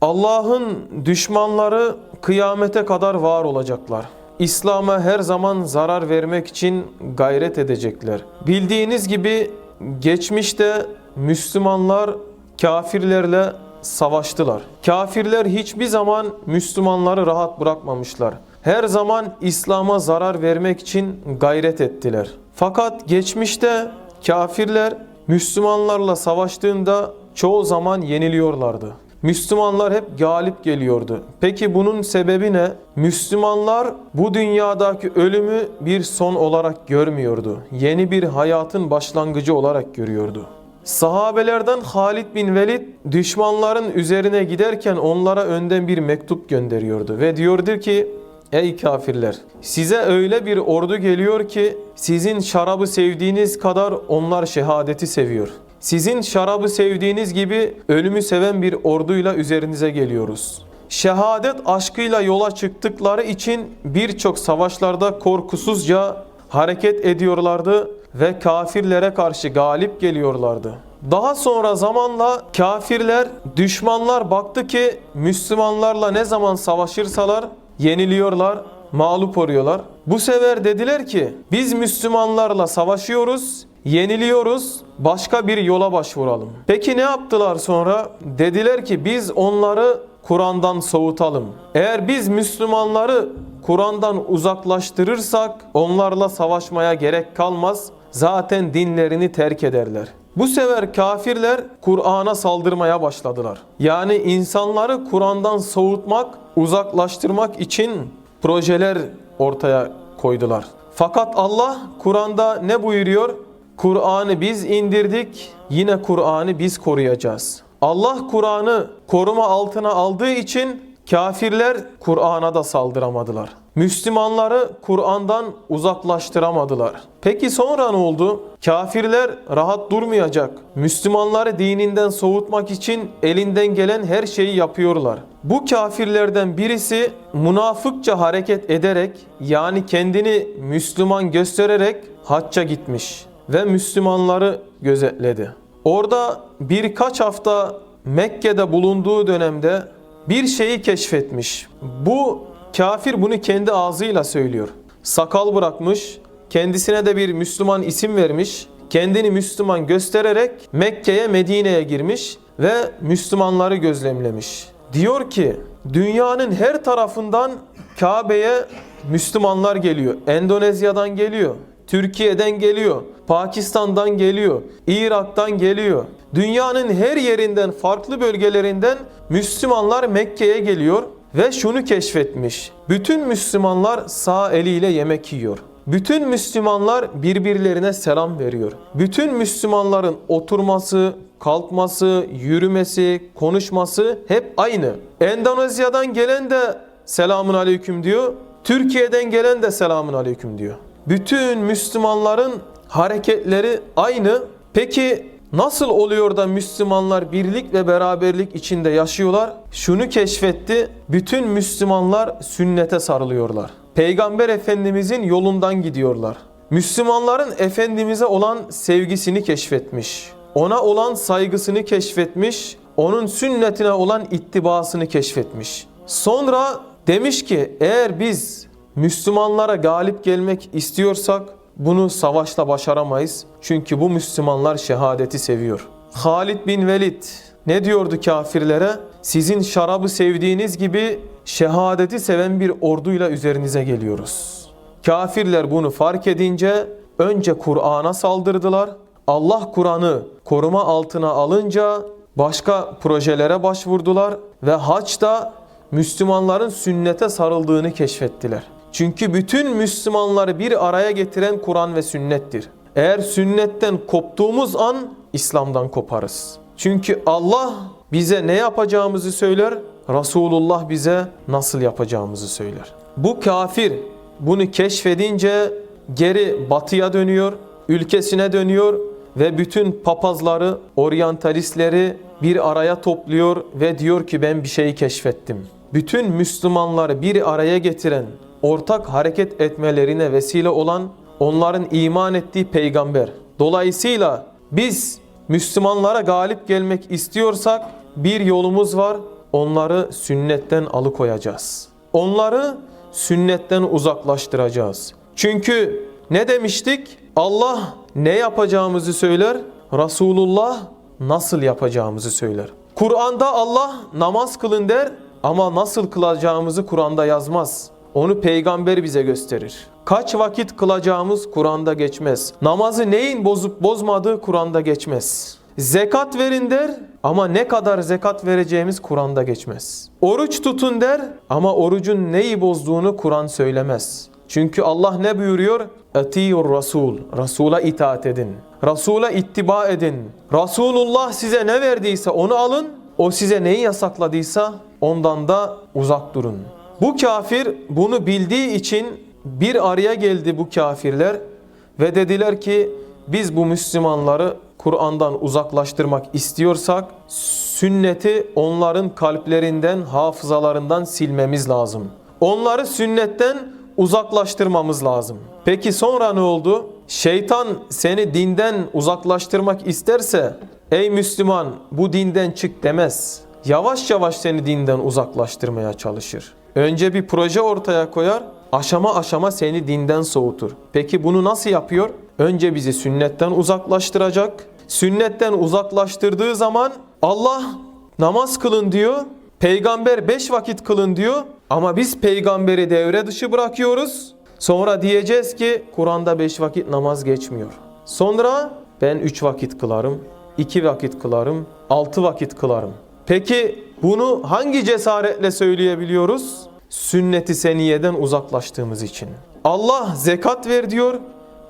Allah'ın düşmanları kıyamete kadar var olacaklar. İslam'a her zaman zarar vermek için gayret edecekler. Bildiğiniz gibi geçmişte Müslümanlar kafirlerle savaştılar. Kafirler hiçbir zaman Müslümanları rahat bırakmamışlar. Her zaman İslam'a zarar vermek için gayret ettiler. Fakat geçmişte kafirler Müslümanlarla savaştığında çoğu zaman yeniliyorlardı. Müslümanlar hep galip geliyordu. Peki bunun sebebi ne? Müslümanlar bu dünyadaki ölümü bir son olarak görmüyordu. Yeni bir hayatın başlangıcı olarak görüyordu. Sahabelerden Halid bin Velid düşmanların üzerine giderken onlara önden bir mektup gönderiyordu ve diyordu ki Ey kafirler size öyle bir ordu geliyor ki sizin şarabı sevdiğiniz kadar onlar şehadeti seviyor. Sizin şarabı sevdiğiniz gibi ölümü seven bir orduyla üzerinize geliyoruz. Şehadet aşkıyla yola çıktıkları için birçok savaşlarda korkusuzca hareket ediyorlardı ve kafirlere karşı galip geliyorlardı. Daha sonra zamanla kafirler, düşmanlar baktı ki Müslümanlarla ne zaman savaşırsalar yeniliyorlar, mağlup oluyorlar. Bu sefer dediler ki biz Müslümanlarla savaşıyoruz, yeniliyoruz, başka bir yola başvuralım. Peki ne yaptılar sonra? Dediler ki biz onları Kur'an'dan soğutalım. Eğer biz Müslümanları Kur'an'dan uzaklaştırırsak onlarla savaşmaya gerek kalmaz. Zaten dinlerini terk ederler. Bu sefer kafirler Kur'an'a saldırmaya başladılar. Yani insanları Kur'an'dan soğutmak, uzaklaştırmak için projeler ortaya koydular. Fakat Allah Kur'an'da ne buyuruyor? Kur'an'ı biz indirdik, yine Kur'an'ı biz koruyacağız. Allah Kur'an'ı koruma altına aldığı için kafirler Kur'an'a da saldıramadılar. Müslümanları Kur'an'dan uzaklaştıramadılar. Peki sonra ne oldu? Kafirler rahat durmayacak. Müslümanları dininden soğutmak için elinden gelen her şeyi yapıyorlar. Bu kafirlerden birisi münafıkça hareket ederek yani kendini Müslüman göstererek hacca gitmiş ve Müslümanları gözetledi. Orada birkaç hafta Mekke'de bulunduğu dönemde bir şeyi keşfetmiş. Bu kafir bunu kendi ağzıyla söylüyor. Sakal bırakmış, kendisine de bir Müslüman isim vermiş. Kendini Müslüman göstererek Mekke'ye, Medine'ye girmiş ve Müslümanları gözlemlemiş. Diyor ki dünyanın her tarafından Kabe'ye Müslümanlar geliyor. Endonezya'dan geliyor. Türkiye'den geliyor, Pakistan'dan geliyor, Irak'tan geliyor. Dünyanın her yerinden, farklı bölgelerinden Müslümanlar Mekke'ye geliyor ve şunu keşfetmiş. Bütün Müslümanlar sağ eliyle yemek yiyor. Bütün Müslümanlar birbirlerine selam veriyor. Bütün Müslümanların oturması, kalkması, yürümesi, konuşması hep aynı. Endonezya'dan gelen de selamun aleyküm diyor. Türkiye'den gelen de selamun aleyküm diyor. Bütün Müslümanların hareketleri aynı. Peki nasıl oluyor da Müslümanlar birlik ve beraberlik içinde yaşıyorlar? Şunu keşfetti. Bütün Müslümanlar sünnete sarılıyorlar. Peygamber Efendimizin yolundan gidiyorlar. Müslümanların Efendimiz'e olan sevgisini keşfetmiş. Ona olan saygısını keşfetmiş. Onun sünnetine olan ittibasını keşfetmiş. Sonra demiş ki eğer biz Müslümanlara galip gelmek istiyorsak bunu savaşla başaramayız. Çünkü bu Müslümanlar şehadeti seviyor. Halid bin Velid ne diyordu kafirlere? Sizin şarabı sevdiğiniz gibi şehadeti seven bir orduyla üzerinize geliyoruz. Kafirler bunu fark edince önce Kur'an'a saldırdılar. Allah Kur'an'ı koruma altına alınca başka projelere başvurdular ve haçta Müslümanların sünnete sarıldığını keşfettiler. Çünkü bütün Müslümanları bir araya getiren Kur'an ve sünnettir. Eğer sünnetten koptuğumuz an İslam'dan koparız. Çünkü Allah bize ne yapacağımızı söyler, Resulullah bize nasıl yapacağımızı söyler. Bu kafir bunu keşfedince geri batıya dönüyor, ülkesine dönüyor ve bütün papazları, oryantalistleri bir araya topluyor ve diyor ki ben bir şeyi keşfettim. Bütün Müslümanları bir araya getiren, ortak hareket etmelerine vesile olan onların iman ettiği peygamber. Dolayısıyla biz Müslümanlara galip gelmek istiyorsak bir yolumuz var. onları sünnetten alıkoyacağız. Onları sünnetten uzaklaştıracağız. Çünkü ne demiştik? Allah ne yapacağımızı söyler, Resulullah nasıl yapacağımızı söyler. Kur'an'da Allah namaz kılın der ama nasıl kılacağımızı Kur'an'da yazmaz. Onu peygamber bize gösterir. Kaç vakit kılacağımız Kur'an'da geçmez. Namazı neyin bozup bozmadığı Kur'an'da geçmez. Zekat verin der ama ne kadar zekat vereceğimiz Kur'an'da geçmez. Oruç tutun der ama orucun neyi bozduğunu Kur'an söylemez. Çünkü Allah ne buyuruyor? Etiyur Rasul. Rasula itaat edin. Rasula ittiba edin. Resulullah size ne verdiyse onu alın. O size neyi yasakladıysa ondan da uzak durun. Bu kafir bunu bildiği için bir araya geldi bu kafirler ve dediler ki biz bu Müslümanları Kur'an'dan uzaklaştırmak istiyorsak sünneti onların kalplerinden, hafızalarından silmemiz lazım. Onları sünnetten uzaklaştırmamız lazım. Peki sonra ne oldu? Şeytan seni dinden uzaklaştırmak isterse ey Müslüman bu dinden çık demez. Yavaş yavaş seni dinden uzaklaştırmaya çalışır. Önce bir proje ortaya koyar, aşama aşama seni dinden soğutur. Peki bunu nasıl yapıyor? Önce bizi sünnetten uzaklaştıracak. Sünnetten uzaklaştırdığı zaman Allah namaz kılın diyor. Peygamber beş vakit kılın diyor. Ama biz peygamberi devre dışı bırakıyoruz. Sonra diyeceğiz ki Kur'an'da beş vakit namaz geçmiyor. Sonra ben üç vakit kılarım, iki vakit kılarım, altı vakit kılarım. Peki bunu hangi cesaretle söyleyebiliyoruz? Sünnet-i seniyeden uzaklaştığımız için. Allah zekat ver diyor,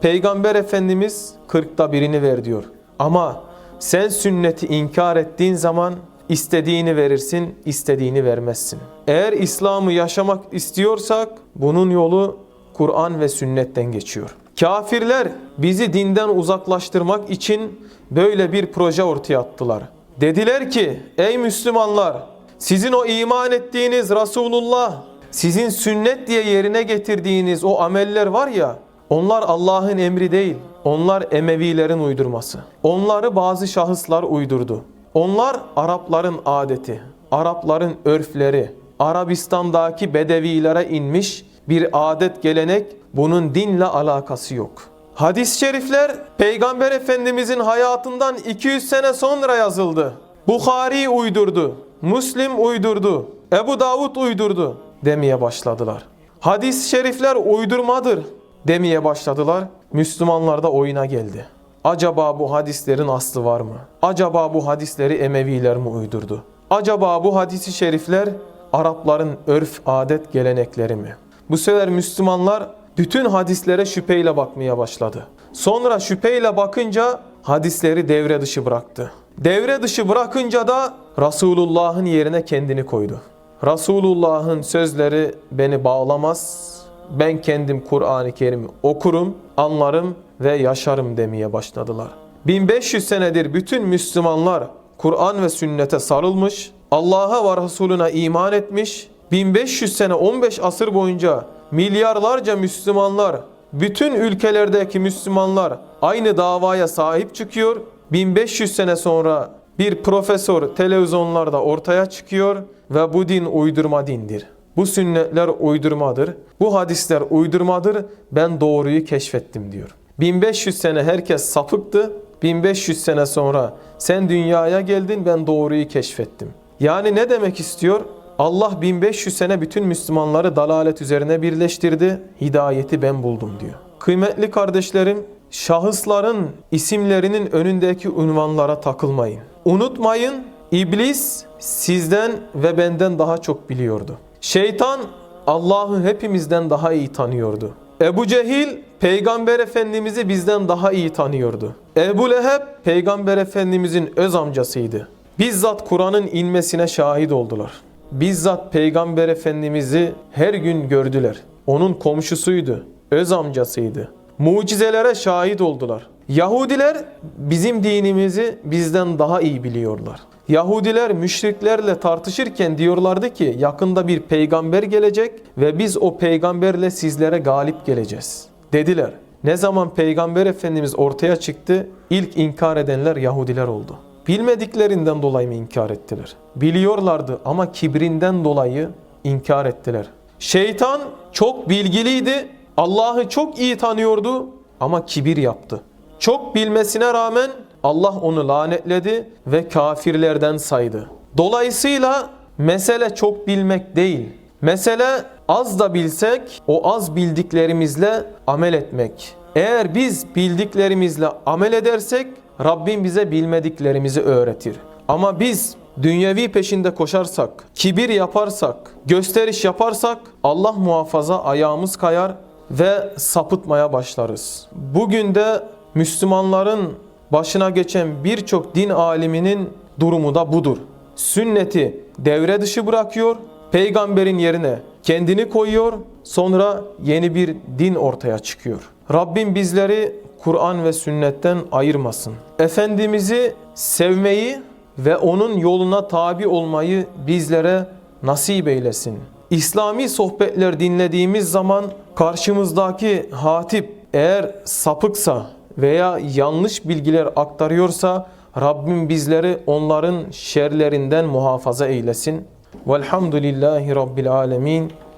Peygamber Efendimiz kırkta birini ver diyor. Ama sen sünneti inkar ettiğin zaman istediğini verirsin, istediğini vermezsin. Eğer İslam'ı yaşamak istiyorsak bunun yolu Kur'an ve sünnetten geçiyor. Kafirler bizi dinden uzaklaştırmak için böyle bir proje ortaya attılar. Dediler ki ey Müslümanlar sizin o iman ettiğiniz Resulullah sizin sünnet diye yerine getirdiğiniz o ameller var ya onlar Allah'ın emri değil. Onlar Emevilerin uydurması. Onları bazı şahıslar uydurdu. Onlar Arapların adeti, Arapların örfleri, Arabistan'daki bedevilere inmiş bir adet gelenek bunun dinle alakası yok. Hadis-i şerifler Peygamber Efendimizin hayatından 200 sene sonra yazıldı. Bukhari uydurdu, Müslim uydurdu, Ebu Davud uydurdu demeye başladılar. Hadis-i şerifler uydurmadır demeye başladılar. Müslümanlar da oyuna geldi. Acaba bu hadislerin aslı var mı? Acaba bu hadisleri Emeviler mi uydurdu? Acaba bu hadisi şerifler Arapların örf, adet, gelenekleri mi? Bu sefer Müslümanlar bütün hadislere şüpheyle bakmaya başladı. Sonra şüpheyle bakınca hadisleri devre dışı bıraktı. Devre dışı bırakınca da Resulullah'ın yerine kendini koydu. Resulullah'ın sözleri beni bağlamaz. Ben kendim Kur'an-ı Kerim'i okurum, anlarım ve yaşarım demeye başladılar. 1500 senedir bütün Müslümanlar Kur'an ve sünnete sarılmış, Allah'a ve Resulüne iman etmiş, 1500 sene 15 asır boyunca milyarlarca Müslümanlar, bütün ülkelerdeki Müslümanlar aynı davaya sahip çıkıyor. 1500 sene sonra bir profesör televizyonlarda ortaya çıkıyor ve bu din uydurma dindir. Bu sünnetler uydurmadır. Bu hadisler uydurmadır. Ben doğruyu keşfettim diyor. 1500 sene herkes sapıktı. 1500 sene sonra sen dünyaya geldin ben doğruyu keşfettim. Yani ne demek istiyor? Allah 1500 sene bütün Müslümanları dalalet üzerine birleştirdi. Hidayeti ben buldum diyor. Kıymetli kardeşlerim, şahısların isimlerinin önündeki unvanlara takılmayın. Unutmayın, iblis sizden ve benden daha çok biliyordu. Şeytan Allah'ı hepimizden daha iyi tanıyordu. Ebu Cehil Peygamber Efendimiz'i bizden daha iyi tanıyordu. Ebu Leheb Peygamber Efendimizin öz amcasıydı. Bizzat Kur'an'ın inmesine şahit oldular. Bizzat Peygamber Efendimiz'i her gün gördüler. Onun komşusuydu, öz amcasıydı. Mucizelere şahit oldular. Yahudiler bizim dinimizi bizden daha iyi biliyorlar. Yahudiler müşriklerle tartışırken diyorlardı ki yakında bir peygamber gelecek ve biz o peygamberle sizlere galip geleceğiz. Dediler. Ne zaman peygamber efendimiz ortaya çıktı ilk inkar edenler Yahudiler oldu. Bilmediklerinden dolayı mı inkar ettiler? Biliyorlardı ama kibrinden dolayı inkar ettiler. Şeytan çok bilgiliydi, Allah'ı çok iyi tanıyordu ama kibir yaptı. Çok bilmesine rağmen Allah onu lanetledi ve kafirlerden saydı. Dolayısıyla mesele çok bilmek değil. Mesele az da bilsek o az bildiklerimizle amel etmek. Eğer biz bildiklerimizle amel edersek Rabbim bize bilmediklerimizi öğretir. Ama biz dünyevi peşinde koşarsak, kibir yaparsak, gösteriş yaparsak Allah muhafaza ayağımız kayar ve sapıtmaya başlarız. Bugün de Müslümanların başına geçen birçok din aliminin durumu da budur. Sünneti devre dışı bırakıyor, peygamberin yerine kendini koyuyor, sonra yeni bir din ortaya çıkıyor. Rabbim bizleri Kur'an ve sünnetten ayırmasın. Efendimiz'i sevmeyi ve onun yoluna tabi olmayı bizlere nasip eylesin. İslami sohbetler dinlediğimiz zaman karşımızdaki hatip eğer sapıksa veya yanlış bilgiler aktarıyorsa Rabbim bizleri onların şerlerinden muhafaza eylesin. Velhamdülillahi Rabbil Alemin.